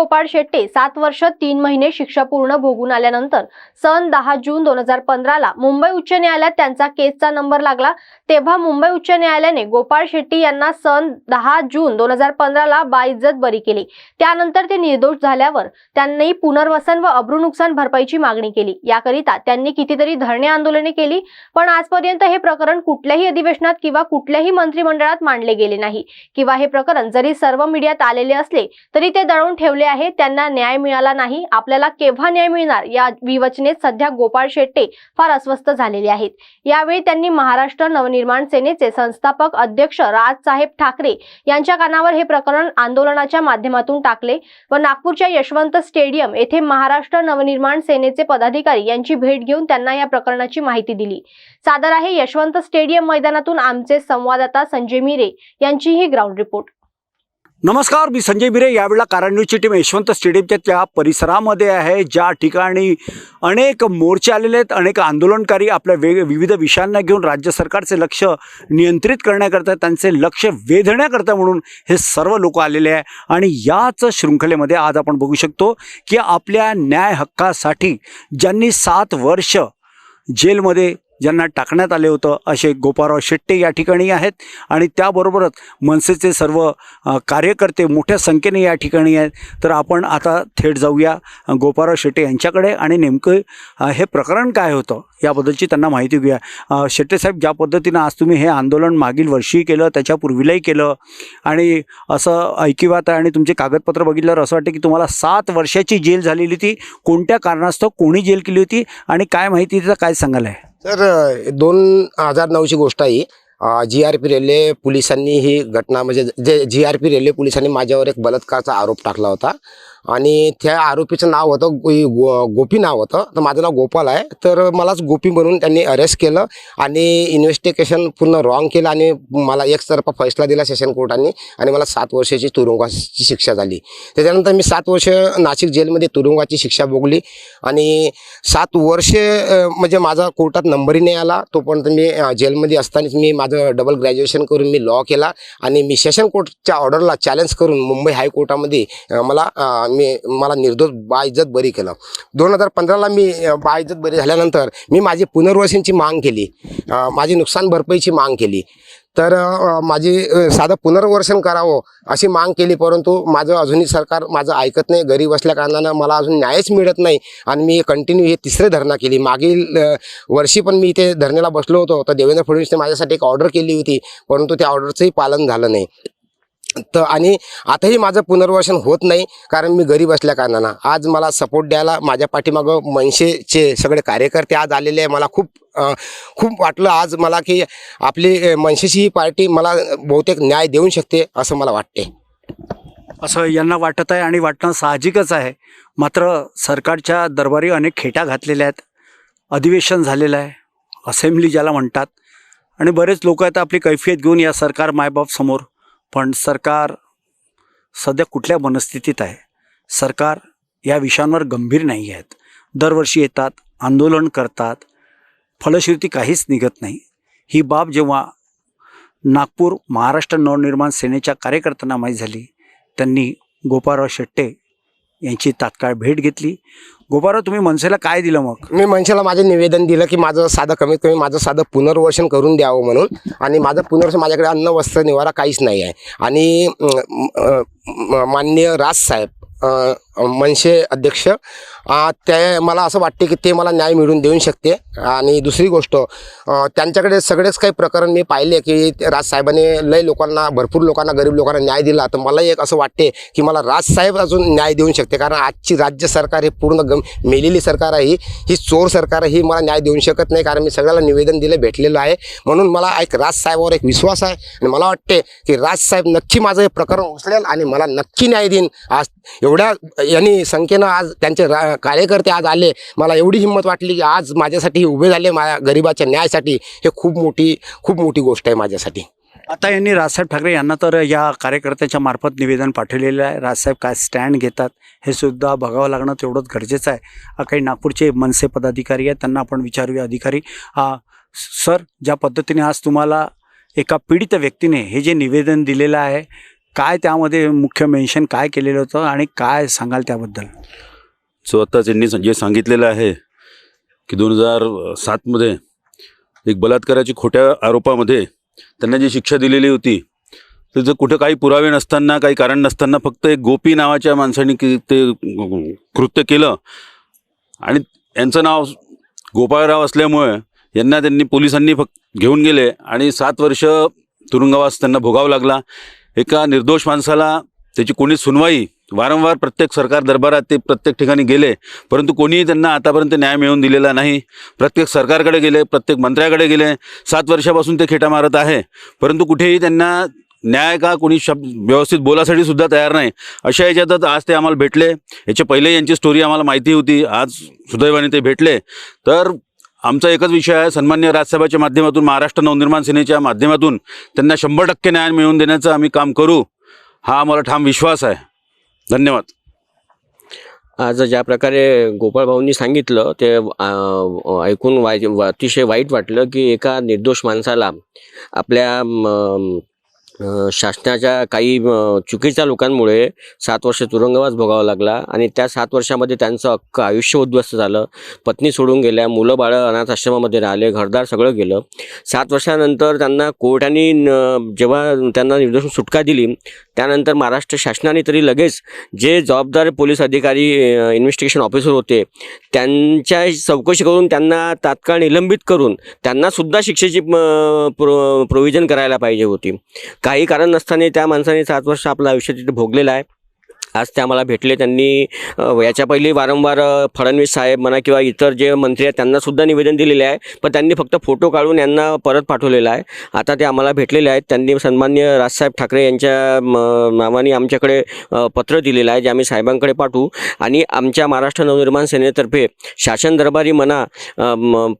गोपाळ शेट्टे सात वर्ष तीन महिने शिक्षा पूर्ण भोगून आल्यानंतर सन दहा जून दोन हजार पंधराला मुंबई उच्च न्यायालयात त्यांचा केसचा नंबर लागला. तेव्हा मुंबई उच्च न्यायालयाने गोपाळ शेट्टी यांना सन दहा जून दोन हजार पंधराला बाइज्जत बरी केली. त्यानंतर ते निर्दोष झाल्यावर त्यांनी पुनर्वसन व अब्रू नुकसान भरपाईची मागणी केली. याकरिता त्यांनी कितीतरी धरणे आंदोलने केली पण आजपर्यंत हे प्रकरण कुठल्याही अधिवेशनात किंवा कुठल्याही मंत्रिमंडळात मांडले गेले नाही. किंवा हे प्रकरण जरी सर्व मीडियात आलेले असले तरी ते दळून ठेवले आहे त्यांना न्याय मिळाला नाही. आपल्याला केव्हा न्याय मिळणार? या विवचनेत सध्या गोपाळ शेट्टे फार अस्वस्थ झालेले आहेत. यावेळी त्यांनी महाराष्ट्र नवनिर्माण सेनेचे संस्थापक अध्यक्ष राजसाहेब ठाकरे यांच्या कानावर हे प्रकरण आंदोलनाच्या माध्यमातून टाकले व नागपूरच्या यशवंत स्टेडियम येथे महाराष्ट्र नवनिर्माण सेनेचे पदाधिकारी यांची भेट घेऊन त्यांना या प्रकरणाची माहिती दिली. सादर आहे यशवंत स्टेडियम मैदानातून आमचे संवाददाता संजय मिरे यांची ही ग्राउंड रिपोर्ट. नमस्कार मी संजय बिरे यावेळेला कारण टीम यशवंत स्टेडियमच्या त्या परिसरामध्ये आहे ज्या ठिकाणी अनेक मोर्चे आलेले आहेत अनेक आंदोलनकारी आपल्या वेग विविध विषयांना घेऊन राज्य सरकारचे लक्ष नियंत्रित करण्याकरता त्यांचे लक्ष वेधण्याकरता म्हणून हे सर्व लोक आलेले आहे. आणि याच शृंखलेमध्ये आज आपण बघू शकतो की आपल्या न्याय हक्कासाठी ज्यांनी सात वर्ष जेलमध्ये ज्यांना टाकण्यात आले होतं असे गोपाराव शेट्टे या ठिकाणी आहेत. आणि त्याबरोबरच मनसेचे सर्व कार्यकर्ते मोठ्या संख्येने या ठिकाणी आहेत. तर आपण आता थेट जाऊया गोपाराव गोपाळराव शेट्टे यांच्याकडे. आणि नेमकं हे प्रकरण काय होतं याबद्दलची त्यांना माहिती घेऊया. अ, शेट्टे साहेब ज्या पद्धतीनं आज तुम्ही हे आंदोलन मागील वर्षीही केलं त्याच्यापूर्वीलाही केलं आणि असं ऐकिवात आहे आणि तुमचे कागदपत्र बघितल्यावर असं वाटतं की तुम्हाला सात वर्षाची जेल झालेली ती कोणत्या कारणास्तव कोणी जेल केली होती आणि काय माहिती तिचं काय सांगायला आहे? तर दोन हजार नऊची गोष्ट आहे जी आर पी रेल्वे पोलिसांनी ही घटना म्हणजे जे जी आर पी रेल्वे पोलिसांनी माझ्यावर एक बलात्काराचा आरोप टाकला होता. आणि त्या आरोपीचं नाव होतं गो गोपी नाव होतं. तर माझं नाव गोपाल आहे. तर मलाच गोपी म्हणून त्यांनी अरेस्ट केलं आणि इन्व्हेस्टिगेशन पूर्ण रॉंग केलं आणि मला एकतर्फा फैसला दिला सेशन कोर्टाने आणि मला सात वर्षाची तुरुंगाची शिक्षा झाली. त्याच्यानंतर मी सात वर्ष नाशिक जेलमध्ये तुरुंगाची शिक्षा भोगली आणि सात वर्षे म्हणजे माझा कोर्टात नंबरही नाही आला. तोपर्यंत मी जेलमध्ये असतानाच मी माझं डबल ग्रॅज्युएशन करून मी लॉ केला आणि मी सेशन कोर्टच्या ऑर्डरला चॅलेंज करून मुंबई हायकोर्टामध्ये मला मी मला निर्दोष बाइज्जत बरी केलं. दोन हजार पंधराला मी बाइज्जत बरी झाल्यानंतर मी माझी पुनर्वसनची माग केली. माझी नुकसान भरपाईची माग केली. तर माझी साधं पुनर्वसन करावं अशी मांग केली परंतु माझं अजूनही सरकार माझं ऐकत नाही. गरीब असल्या कारणानं मला अजून न्यायच मिळत नाही आणि मी कंटिन्यू हे तिसरे धरणा केली. मागील वर्षी पण मी इथे धरणेला बसलो होतो. तर देवेंद्र फडणवीसने माझ्यासाठी एक ऑर्डर केली होती परंतु त्या ऑर्डरचंही पालन झालं नाही. तर आणि आताही माझं पुनर्वसन होत नाही कारण मी गरीब असल्या कारणानं. आज मला सपोर्ट द्यायला माझ्या पाठीमागं मनसेचे सगळे कार्यकर्ते आज आलेले आहे मला खूप खूप वाटलं आज मला की आपली मनसेची ही पार्टी मला बहुतेक न्याय देऊ शकते असं मला वाटते असं यांना वाटत आहे आणि वाटणं साहजिकच आहे. मात्र सरकारच्या दरबारी अनेक खेटा घातलेल्या आहेत. अधिवेशन झालेलं आहे. असेंब्ली ज्याला म्हणतात. आणि बरेच लोक आता आपली कैफियत घेऊन या सरकार मायबाप समोर पण सरकार सध्या कुठल्या मनस्थितीत आहे? सरकार या विषयांवर गंभीर नाही आहेत. दरवर्षी येतात आंदोलन करतात. फलश्रुती काहीच निघत नाही. ही बाब जेव्हा नागपूर महाराष्ट्र नवनिर्माण सेनेच्या कार्यकर्त्यांना माहीत झाली त्यांनी गोपाळराव शेट्टे यांची तात्काळ भेट घेतली. गोपाराव तुम्ही मनसेला काय दिलं मग? मी मनसेला माझं निवेदन दिलं की माझं साधं कमीत कमी माझं साधं पुनर्वसन करून द्यावं म्हणून. आणि माझं पुनर्वसन माझ्याकडे अन्न वस्त्र निवारा काहीच नाही आहे. आणि माननीय राजसाहेब साहेब मनसे अध्यक्ष ते मला असं वाटते की ते मला न्याय मिळवून देऊ शकते. आणि दुसरी गोष्ट त्यांच्याकडे सगळेच काही प्रकरण मी पाहिले की राजसाहेबाने लय लोकांना भरपूर लोकांना गरीब लोकांना न्याय दिला. तर मला एक असं वाटते की मला राजसाहेब अजून न्याय देऊ शकते. कारण आजची राज्य सरकार हे पूर्ण गम मेलेली सरकार आहे ही. चोर सरकार आहे, ही मला न्याय देऊ शकत नाही. कारण मी सगळ्याला निवेदन दिलं भेटलेलं आहे. म्हणून मला एक राजसाहेबावर एक विश्वास आहे. आणि मला वाटते की राजसाहेब नक्की माझं हे प्रकरण उचलेल आणि मला नक्की न्याय देईन. आज एवढ्या यांनी संख्येनं आज त्यांचे रा कार्यकर्ते आज आले. मला एवढी हिंमत वाटली की आज माझ्यासाठी उभे झाले माझ्या गरिबाच्या न्यायासाठी. हे खूप मोठी खूप मोठी गोष्ट आहे माझ्यासाठी. आता यांनी राजसाहेब ठाकरे यांना तर या कार्यकर्त्याच्या मार्फत निवेदन पाठवलेलं आहे. राजसाहेब काय स्टँड घेतात हे सुद्धा बघावं लागणं तेवढंच गरजेचं आहे. काही नागपूरचे मनसे पदाधिकारी आहेत त्यांना आपण विचारूया. अधिकारी आ, सर ज्या पद्धतीने आज तुम्हाला एका पीडित व्यक्तीने हे जे निवेदन दिलेलं आहे काय त्यामध्ये मुख्य मेन्शन काय केलेलं होतं आणि काय सांगाल त्याबद्दल? सो आत्ताच यांनी जे सांगितलेलं आहे की दोन हजार सातमध्ये एक बलात्काराची खोट्या आरोपामध्ये त्यांना जी शिक्षा दिलेली होती त्याचं कुठं काही पुरावे नसताना काही कारण नसताना फक्त एक गोपी नावाच्या माणसाने की ते कृत्य केलं. आणि यांचं नाव गोपाळराव असल्यामुळे यांना त्यांनी पोलिसांनी फक्त घेऊन गेले आणि सात वर्ष तुरुंगवास त्यांना भोगावा लागला. एका निर्दोष माणसाला त्याची कोणी सुनवाई वारंवार प्रत्येक सरकार दरबारात ते प्रत्येक ठिकाणी गेले परंतु कोणीही त्यांना आतापर्यंत न्याय मिळवून दिलेला नाही. प्रत्येक सरकारकडे गेले प्रत्येक मंत्र्याकडे गेले सात वर्षापासून ते खेटा मारत आहे. परंतु कुठेही त्यांना न्याय का कोणी शब्द व्यवस्थित बोलासाठी सुद्धा तयार नाही. अशा याच्यातच आज ते आम्हाला भेटले. याच्या पहिले यांची स्टोरी आम्हाला माहिती होती. आज सुदैवाने ते भेटले. तर आमचा एकच विषय आहे सन्मान्य राज्यसभेच्या माध्यमातून महाराष्ट्र नवनिर्माण सेनेच्या माध्यमातून त्यांना शंभर टक्के न्याय मिळवून देण्याचं आम्ही काम करू हा आम्हाला ठाम विश्वास आहे. धन्यवाद. आज ज्या प्रकारे गोपाळभाऊंनी सांगितलं ते ऐकून वाय व- अतिशय वाईट वाटलं की एका निर्दोष माणसाला आपल्या शासनाच्या काही चुकीच्या लोकांमुळे सात वर्ष तुरुंगवास भोगावा लागला आणि त्या सात वर्षामध्ये त्यांचं अख्खं आयुष्य उद्ध्वस्त झालं. पत्नी सोडून गेल्या मुलं बाळं अनाथ आश्रमामध्ये राहिले घरदार सगळं गेलं. सात वर्षानंतर त्यांना कोर्टाने जेव्हा त्यांना निर्दोष सुटका दिली त्यानंतर महाराष्ट्र शासनाने तरी लगेच जे जबाबदार पोलीस अधिकारी इन्व्हेस्टिगेशन ऑफिसर होते त्यांच्या चौकशी करून त्यांना तात्काळ निलंबित करून त्यांनासुद्धा शिक्षेची म, प्रो प्रोव्हिजन करायला पाहिजे होती. काही कारण नसताना त्या माणसाने सात वर्ष आपलं आयुष्य तिथे भोगलेलं आहे. आज ते आम्हाला भेटले. त्यांनी याच्या पहिले वारंवार फडणवीस साहेब म्हणा किंवा इतर जे मंत्री आहेत त्यांनासुद्धा निवेदन दिलेले आहे. पण त्यांनी फक्त फोटो काढून यांना परत पाठवलेला आहे. आता ते आम्हाला भेटलेले आहेत. त्यांनी सन्मान्य राजसाहेब ठाकरे यांच्या म, नावाने आमच्याकडे पत्र दिलेलं आहे जे आम्ही साहेबांकडे पाठवू. आणि आमच्या महाराष्ट्र नवनिर्माण सेनेतर्फे शासन दरबारी म्हणा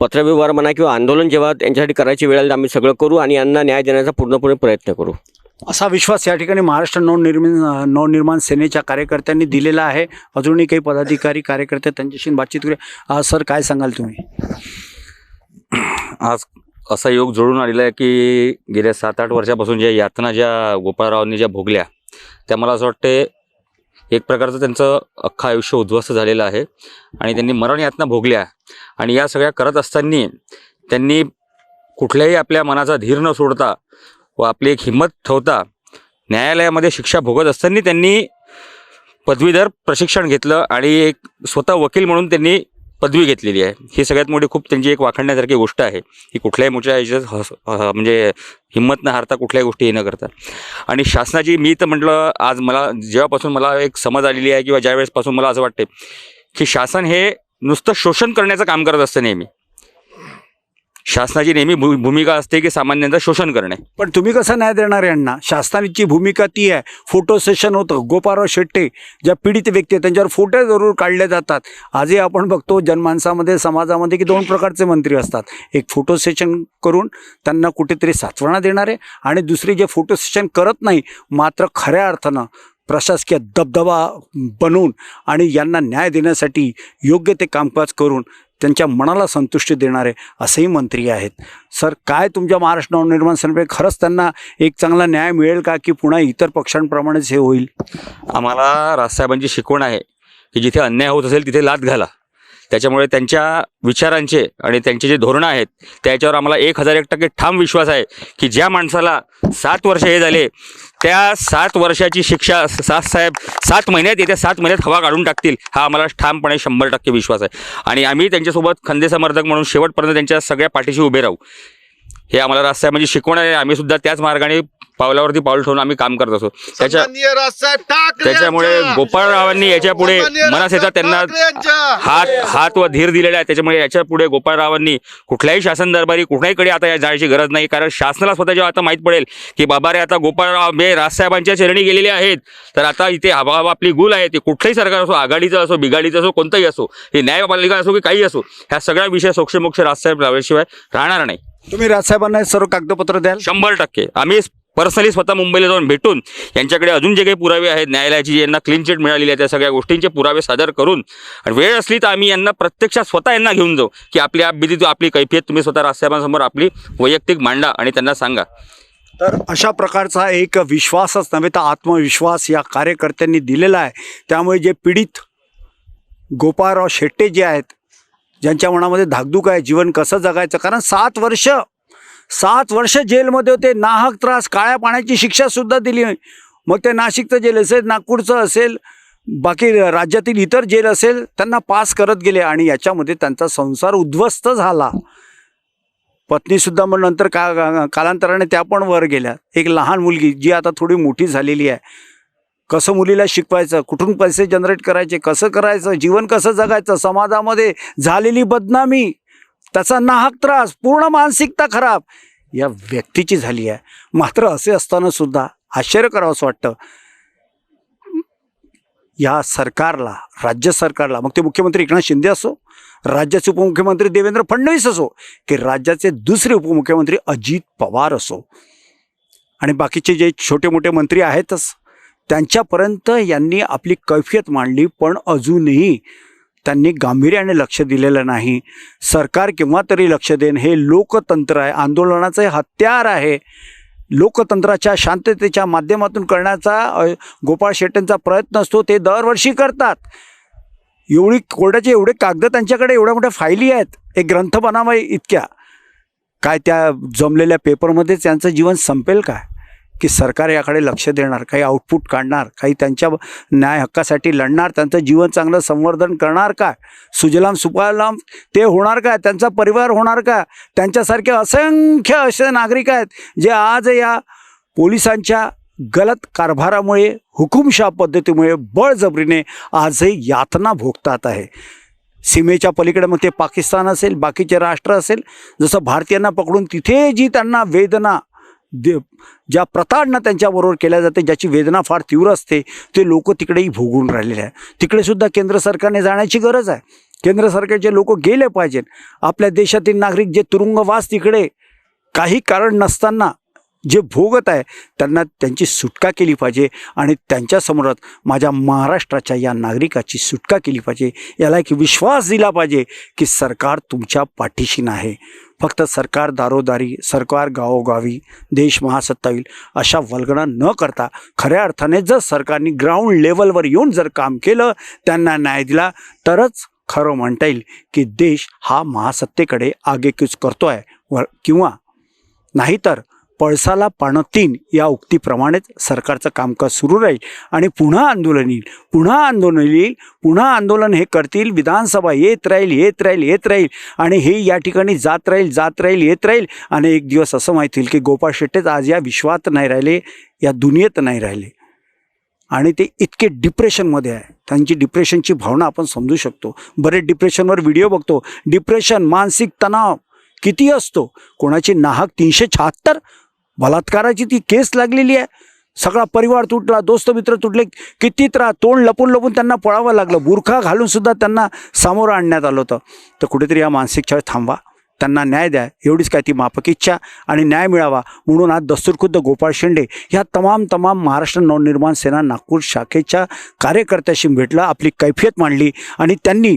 पत्रव्यवहार म्हणा किंवा आंदोलन जेव्हा त्यांच्यासाठी करायची वेळ आली तर आम्ही सगळं करू आणि यांना न्याय देण्याचा पूर्णपणे प्रयत्न करू. असा विश्वास या ठिकाणी महाराष्ट्र नवनिर्मिण नवनिर्माण सेनेच्या कार्यकर्त्यांनी दिलेला आहे. अजूनही काही पदाधिकारी कार्यकर्ते त्यांच्याशी बातचीत करू सर काय सांगाल तुम्ही? आज असा योग जुळून आलेला आहे की गेल्या सात आठ वर्षापासून ज्या यातना ज्या गोपाळरावांनी ज्या भोगल्या त्या मला असं वाटते एक प्रकारचं त्यांचं अख्खं आयुष्य उद्ध्वस्त झालेलं आहे आणि त्यांनी मरण यातना भोगल्या आणि या सगळ्या करत असताना त्यांनी कुठल्याही आपल्या मनाचा धीर न सोडता व आपली एक हिंमत ठेवता न्यायालयामध्ये शिक्षा भोगत असताना त्यांनी पदवीधर प्रशिक्षण घेतलं आणि एक स्वतः वकील म्हणून त्यांनी पदवी घेतलेली आहे. ही सगळ्यात मोठी खूप त्यांची एक वाखणण्यासारखी गोष्ट आहे. की कुठल्याही मोठ्या याच्यात हस ह- म्हणजे हिंमत न हारता कुठल्याही गोष्टी हे न करता. आणि शासनाची मी तर म्हटलं आज मला जेव्हापासून मला एक समज आलेली आहे किंवा ज्यावेळेसपासून मला असं वाटते की शासन हे नुसतं शोषण करण्याचं काम करत असतं नेहमी. शासनाची नेहमी भू भूमिका असते की सामान्यांचं शोषण करणे. पण तुम्ही कसं न्याय देणार यांना? शासनाची भूमिका ती आहे. फोटो सेशन होतं. गोपाराव शेट्टे ज्या पीडित व्यक्ती आहेत त्यांच्यावर फोटो जरूर काढले जातात. आजही आपण बघतो जनमानसामध्ये समाजामध्ये की दोन प्रकारचे मंत्री असतात. एक फोटो सेशन करून त्यांना कुठेतरी सात्वना देणारे आणि दुसरी जे फोटो सेशन करत नाही मात्र खऱ्या अर्थानं प्रशासकीय दबदबा बनवून आणि यांना न्याय देण्यासाठी योग्य ते कामकाज करून त्यांच्या मनाला संतुष्टी देणारे असेही मंत्री आहेत. सर काय तुमच्या महाराष्ट्र नवनिर्माण सेनेपैकी खरंच त्यांना एक चांगला न्याय मिळेल का की पुन्हा इतर पक्षांप्रमाणेच हे होईल? आम्हाला राजसाहेबांची शिकवण आहे की जिथे अन्याय होत असेल तिथे लात घाला. त्याच्यामुळे त्यांच्या विचारांचे आणि त्यांचे जे धोरणं आहेत त्याच्यावर आम्हाला एक हजार एक टक्के ठाम विश्वास आहे की ज्या माणसाला सात वर्ष हे झाले त्या सात वर्षाची शिक्षा सात साहेब सात महिन्यात येत्या सात महिन्यात हवा काढून टाकतील हा आम्हाला ठामपणे शंभर टक्के विश्वास आहे. आणि आम्ही त्यांच्यासोबत खंदे समर्थक म्हणून शेवटपर्यंत त्यांच्या सगळ्या पाठीशी उभे राहू. हे आम्हाला राजसाहेबांची शिकवण आहे. आम्ही सुद्धा त्याच मार्गाने पावलावरती पाऊल ठेवून आम्ही काम करत असतो. त्याच्या त्याच्यामुळे यांच्या- गोपाळरावांनी याच्यापुढे सन्माननीय मनास येता राजसाहेब त्यांना हात हात व धीर दिलेला आहे. त्याच्यामुळे याच्यापुढे गोपाळरावांनी कुठल्याही शासन दरबारी कुठल्याहीकडे आता या जायची गरज नाही. कारण शासनाला स्वतः जेव्हा आता माहीत पडेल की बाबा रे आता गोपाळराव हे राजसाहेबांच्या चरणी गेलेले आहेत. तर आता इथे हवा आपली गुल आहे. ते कुठलंही सरकार असो आघाडीचं असो बिघाडीचं असो कोणतंही असो हे न्यायपालिका असो की काही असो ह्या सगळ्या विषय सोक्षमोक्ष राजसाहेब राहिल्याशिवाय राहणार नाही. तुम्ही राजसाहेबांना हे सर्व कागदपत्र द्याल? शंभर टक्के. आम्ही पर्सनली स्वतः मुंबईला जाऊन भेटून यांच्याकडे अजून जे काही पुरावे आहेत न्यायालयाची यांना क्लीन चिट मिळालेली आहे त्या सगळ्या गोष्टींचे पुरावे सादर करून आणि वेळ असली तर आम्ही यांना प्रत्यक्षात स्वतः यांना घेऊन जाऊ की आपली आपली आपली कैफियत तुम्ही स्वतः राजसाहेबांसमोर आपली वैयक्तिक मांडा आणि त्यांना सांगा. तर अशा प्रकारचा एक विश्वासच नव्हे तर आत्मविश्वास या कार्यकर्त्यांनी दिलेला आहे. त्यामुळे जे पीडित गोपाळराव शेट्टे जे आहेत ज्यांच्या मनामध्ये धाकधूक आहे जीवन कसं जगायचं? कारण सात वर्ष सात वर्ष जेलमध्ये होते. नाहक त्रास काळ्या पाण्याची शिक्षासुद्धा दिली मग ते नाशिकचं जेल असेल नागपूरचं असेल बाकी राज्यातील इतर जेल असेल त्यांना पास करत गेले आणि याच्यामध्ये त्यांचा संसार उद्ध्वस्त झाला. पत्नीसुद्धा मग नंतर का का- कालांतराने त्या पण वर गेल्या. एक लहान मुलगी जी आता थोडी मोठी झालेली आहे. कसं मुलीला शिकवायचं? कुठून पैसे जनरेट करायचे? कसं करायचं? जीवन कसं जगायचं? समाजामध्ये झालेली बदनामी त्याचा नाहक त्रास पूर्ण मानसिकता खराब या व्यक्तीची झाली आहे. मात्र असे असताना सुद्धा आश्चर्य करावंसं वाटतं. या सरकारला राज्य सरकारला मग ते मुख्यमंत्री एकनाथ शिंदे असो राज्याचे उपमुख्यमंत्री देवेंद्र फडणवीस असो की राज्याचे दुसरे उपमुख्यमंत्री अजित पवार असो. आणि बाकीचे जे छोटे मोठे मंत्री आहेतच त्यांच्यापर्यंत यांनी आपली कैफियत मांडली पण अजूनही त्यांनी गांभीर्याने लक्ष दिलेलं नाही. सरकार केव्हा तरी लक्ष देणं हे लोकतंत्र आहे. आंदोलनाचं हे हत्यार आहे. लोकतंत्राच्या शांततेच्या माध्यमातून करण्याचा गोपाळ शेट्टींचा प्रयत्न असतो ते दरवर्षी करतात. एवढी कोर्टाचे एवढे कागद त्यांच्याकडे एवढ्या मोठ्या फायली आहेत. एक ग्रंथ बनावा इतक्या. काय त्या जमलेल्या पेपरमध्येच त्यांचं जीवन संपेल काय? की सरकार याकडे लक्ष देणार काही आउटपुट काढणार काही त्यांच्या न्याय हक्कासाठी लढणार त्यांचं जीवन चांगलं संवर्धन करणार का? सुजलाम सुपालाम ते होणार का? त्यांचा परिवार होणार का? त्यांच्यासारखे असंख्य असे नागरिक आहेत जे आज या पोलिसांच्या गलत कारभारामुळे हुकुमशा पद्धतीमुळे बळजबरीने आजही यातना भोगतात आहे. सीमेच्या पलीकडे मग ते पाकिस्तान असेल बाकीचे राष्ट्र असेल जसं भारतीयांना पकडून तिथे जी त्यांना वेदना दे ज्या प्रताडणं त्यांच्याबरोबर केल्या जाते ज्याची वेदना फार तीव्र असते ते लोक तिकडेही भोगून राहिलेले आहे तिकडेसुद्धा केंद्र सरकारने जाण्याची गरज आहे. केंद्र सरकारचे लोक गेले पाहिजेत. आपल्या देशातील नागरिक जे तुरुंगवास तिकडे काही कारण नसताना जे भोगत आहे त्यांना त्यांची सुटका केली पाहिजे आणि त्यांच्यासमोरात माझ्या महाराष्ट्राच्या या नागरिकाची सुटका केली पाहिजे. याला एक विश्वास दिला पाहिजे की सरकार तुमच्या पाठीशी नाही. फक्त सरकार दारोदारी सरकार गावोगावी देश महासत्ता येईल अशा वल्गणा न करता खऱ्या अर्थाने जर सरकारने ग्राउंड लेवलवर येऊन जर काम केलं त्यांना न्याय दिला तरच खरं म्हणता येईल की देश हा महासत्तेकडे आगेकूच करतो आहे व किंवा नाहीतर पळसाला पानं तीन या उक्तीप्रमाणेच सरकारचं कामकाज सुरू राहील आणि पुन्हा आंदोलन येईल. पुन्हा आंदोलन येईल. पुन्हा आंदोलन हे करतील. विधानसभा येत राहील येत राहील येत राहील. आणि हे या ठिकाणी जात राहील जात राहील येत राहील. आणि एक दिवस असं माहिती होईल की गोपाळ शेट्टेच आज या विश्वात नाही राहिले या दुनियेत नाही राहिले. आणि ते इतके डिप्रेशनमध्ये आहे. त्यांची डिप्रेशनची भावना आपण समजू शकतो. बरेच डिप्रेशनवर व्हिडिओ बघतो. डिप्रेशन मानसिक तणाव किती असतो? कोणाची नाहक तीनशे शहात्तर बलात्काराची ती केस लागलेली आहे. सगळा परिवार तुटला दोस्त मित्र तुटले किती त्रास तोंड लपून लपून त्यांना पळावं लागलं. बुरखा घालून सुद्धा त्यांना सामोरं आणण्यात आलं होतं. तर कुठेतरी या मानसिक छळ थांबवा. त्यांना न्याय द्या. एवढीच काय ती माफक इच्छा आणि न्याय मिळावा. म्हणून आज दस्तूरखुद्द गोपाळ शेंडे ह्या तमाम तमाम महाराष्ट्र नवनिर्माण सेना नागपूर शाखेच्या कार्यकर्त्याशी भेटलं आपली कैफियत मांडली आणि त्यांनी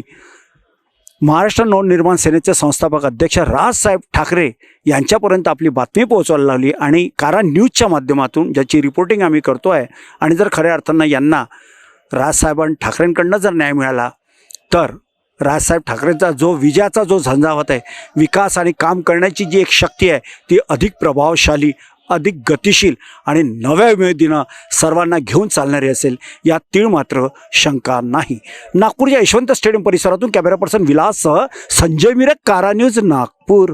महाराष्ट्र नवनिर्माण सेनेचे संस्थापक अध्यक्ष राजसाहेब ठाकरे यांच्यापर्यंत आपली बातमी पोहोचवायला लागली आणि कारा न्यूजच्या माध्यमातून ज्याची रिपोर्टिंग आम्ही करतो आहे आणि जर खऱ्या अर्थानं यांना राजसाहेबां ठाकरेंकडनं जर न्याय मिळाला तर राजसाहेब ठाकरेंचा जो विजयाचा जो झंझावत आहे विकास आणि काम करण्याची जी एक शक्ती आहे ती अधिक प्रभावशाली अधिक गतिशील आणि नव्या उमेदीनं सर्वांना घेऊन चालणारी असेल यात तीळ मात्र शंका नाही. नागपूरच्या यशवंत स्टेडियम परिसरातून कॅमेरा पर्सन विलाससह संजय मिरक कारा न्यूज नागपूर.